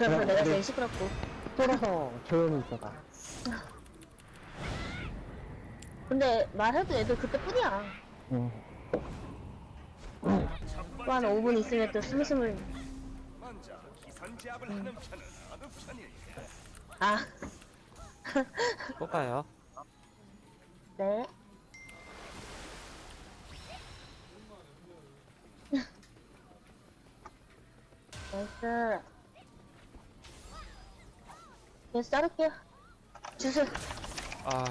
그래서 네, 내가 네. 제일 시끄럽고. 쫄아서 조용히 있어가. 근데 말해도 애들 그때뿐이야. 응. 또 한 5분 있으면 또 스물스물. 먼저 기선 제압을 하는 편은 어느 편일까? 아, 뽑아요. 네. 나이스. 계속 자를게요. 주술, 아,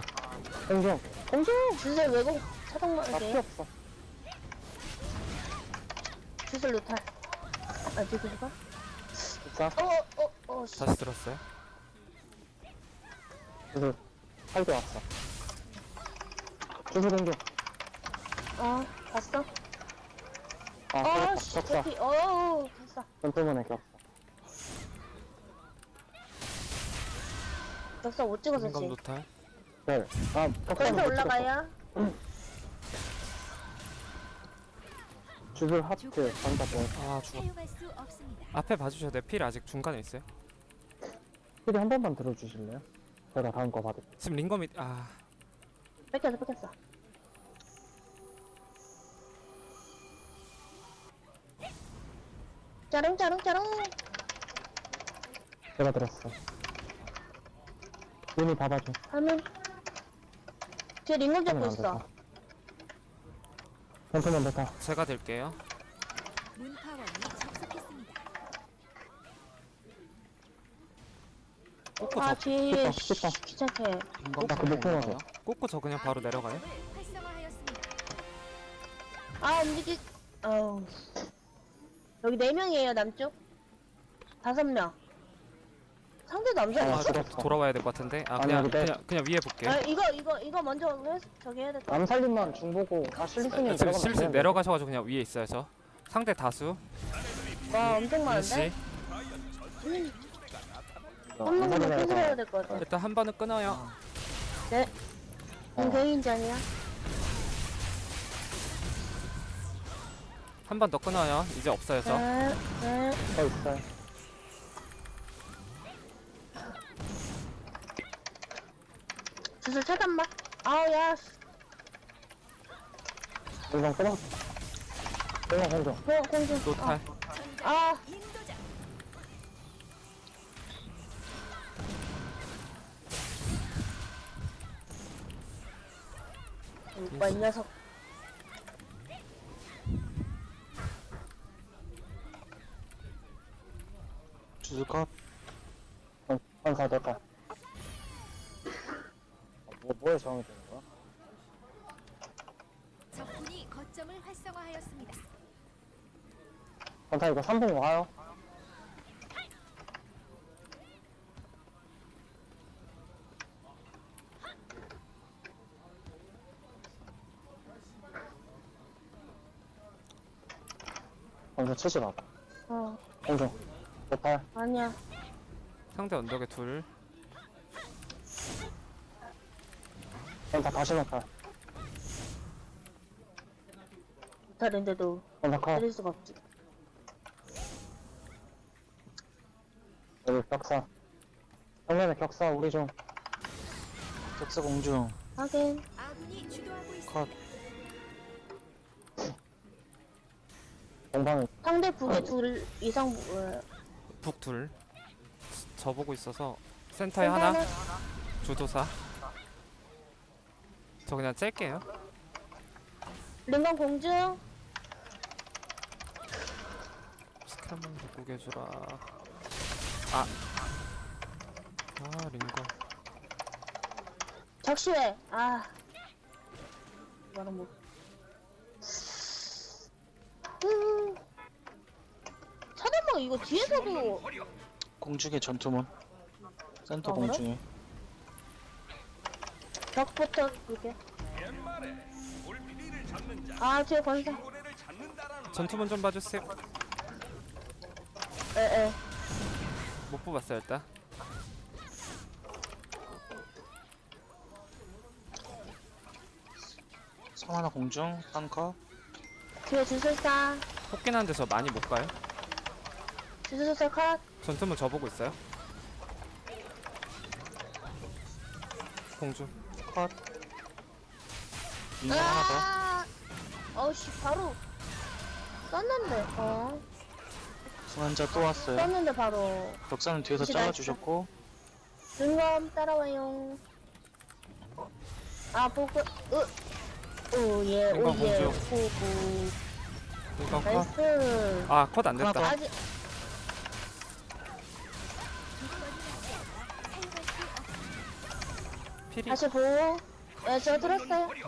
공정. 공주! 주술 왜곡 차동만 나 필요 이게. 없어. 주술 루탈. 아, 주술 루탈? 진짜? 어, 어, 어, 씨. 다시 들었어요. 그래서 살게 왔어. 주술 공정. 어, 봤어? 아, 어, 그렇다. 씨. 격사. 대피. 어, 봤어. 전 때문에 격사. 역사 못 찍어서 인감 지 노탈. 네. 아, 격사 그래서 올라가야. 주술 하트 반다 뭐. 아, 죽었. 사용할 수 없습니다. 앞에 봐주셔야 돼요. 필 아직 중간에 있어요. 필이 한 번만 들어주실래요? 제가 다음 거 받을게요. 지금 링검이 아, 뺏겼어, 뺏겼어. 짜릉, 짜릉, 짜릉. 제가 들었어. 눈이 봐봐줘. 하면. 뒤에 링검 잡고 하면 안 있어. 될까? 됐다. 제가 될게요. 문파원이 접속했습니다. 꼬꼬 아, 저 뒤에 됐다, 씨, 됐다. 귀찮게. 나그 목표 맞아. 꼬꼬 저 그냥 바로 내려가요. 활성화하였습니다. 아, 움직이. 어우. 여기 네 명이에요, 남쪽. 다섯 명. 상대 남자 아, 아, 있어? 죽었어. 돌아와야 될 것 같은데. 아, 아니, 그냥 내- 그냥 그냥 위에 볼게요. 아, 이거, 이거, 이거 먼저 해, 저기 해야 될것 같아. 암살림만 중보고 아 실리스님 지금 실실 내려가셔가지고 그냥 위에 있어요 저. 상대 다수. 와, 엄청 많은데? 씨. 한 명만 손들어야 될 것 같아. 일단 한 번은 끊어요. 네. 어. 응, 개인전이야. 한 번 더 끊어요. 이제 없어요 저. 네, 네. 더 있어요. 주술 차단막. 아우, 야. 씨. 일방 끊어. 일방 공정. 공, 공중. 노탈. 아, 오빠 이 녀석. 주술컷. 응, 한사 됐 다. 뭐 뭐에 정이 되는 거야? 적군이 거점을 활성화하였습니다. 전타 이거 3분 와요. 공정 치지 마. 어, 공정. 못할. 아니야. 상대 언덕에 둘. 전타 다시 전타 컷. 때릴 수가 없지. 여기 격사. 정면에 격사 우리 좀. 격사 공중. 하긴. 아군이 주도하고 있습니다. 컷. 공방에 상대 북에 둘 이상, 어, 북 둘. 저 보고 있어서 센터에 하나. 주도사. 저 그냥 짤게요. 링건 공중. 스킬 한번 갖고 계주라. 아. 아, 링거. 적시회. 아. 이거는 뭐. 음. 차단막 이거 뒤에서도 공중의 전투문 센터 아, 그래? 공중에 벽부터 자 아. 고래를 잡는다라는 전투문 좀 봐주세요. 에, 에. 못 뽑았어요, 일단. 성 하나 공중 한커 뒤에 주술사. 뽑긴 한데 저 많이 못 가요. 주술사 컷. 전투문 저 보고 있어요. 공주. 컷. 하나. 아! 어우씨, 바로. 썼는데, 어. 승환자 또 왔어요. 썼는데 바로. 덕사는 뒤에서 혹시 잘라주셨고 눈검 따라와요. 아, 보고, 으. 오, 예, 오, 눈검 예. 공주. 보고. 이거 컷. 나이스. 아, 컷안 하나 됐다. 더. 아직, 필이. 다시 보고. 네, 저 들었어요. 네.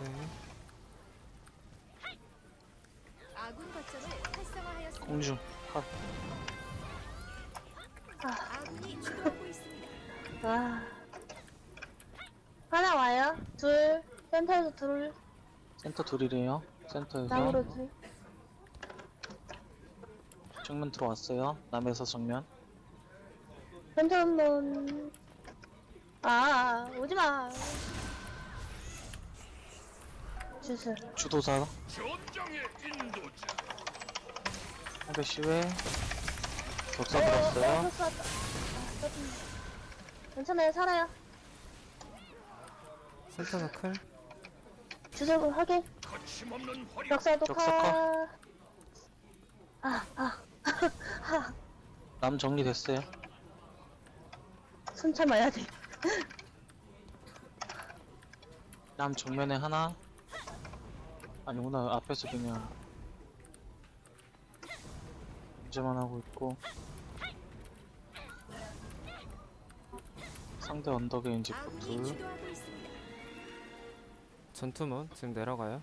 아군 거점을 활성화하였습니다. 공중 컷. 아군이 주도하고 있습니다. 아. 하나 와요. 둘. 센터에서 둘. 센터 둘이래요. 센터에서 남으로 둘. 정면 들어왔어요. 남에서 정면. 센터 한 번. 아, 오지 마. 주술. 주도사 전장의 인도자. 상대 시외. 덕사 어, 어, 들었어요. 왔다. 아. 괜찮아요, 살아요. 센터 너클. 주술 확인. 거침없는 화력. 벽사도 벽사 카. 아, 아. 남 정리됐어요. 손 참아야 돼. 남 정면에 하나. 아니구나 앞에서 그냥 문제만 하고 있고 상대 언덕에 이제 있습니다. 전투문 지금 내려가요.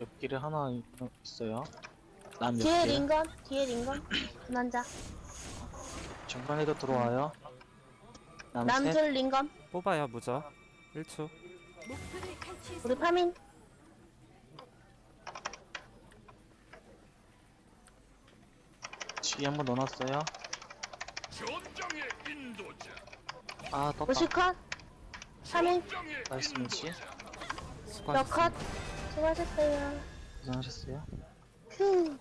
옆길에 하나 있- 있어요. 남 뒤에 옆길 링건, 뒤에 링건. 남자. 정면에도 들어와요. 남 셋. 남줄 링건. 뽑아요, 무적. 1초. 목표를 탈취했습니다. 우리 파민. 뒤에 한번 넣어놨어요. 전장의 인도자. 아 떴다. 오시컷. 파민. 전장의 나이스 민치. 몇 수고하셨습니다. 컷. 수고하셨어요. 고생하셨어요. 크.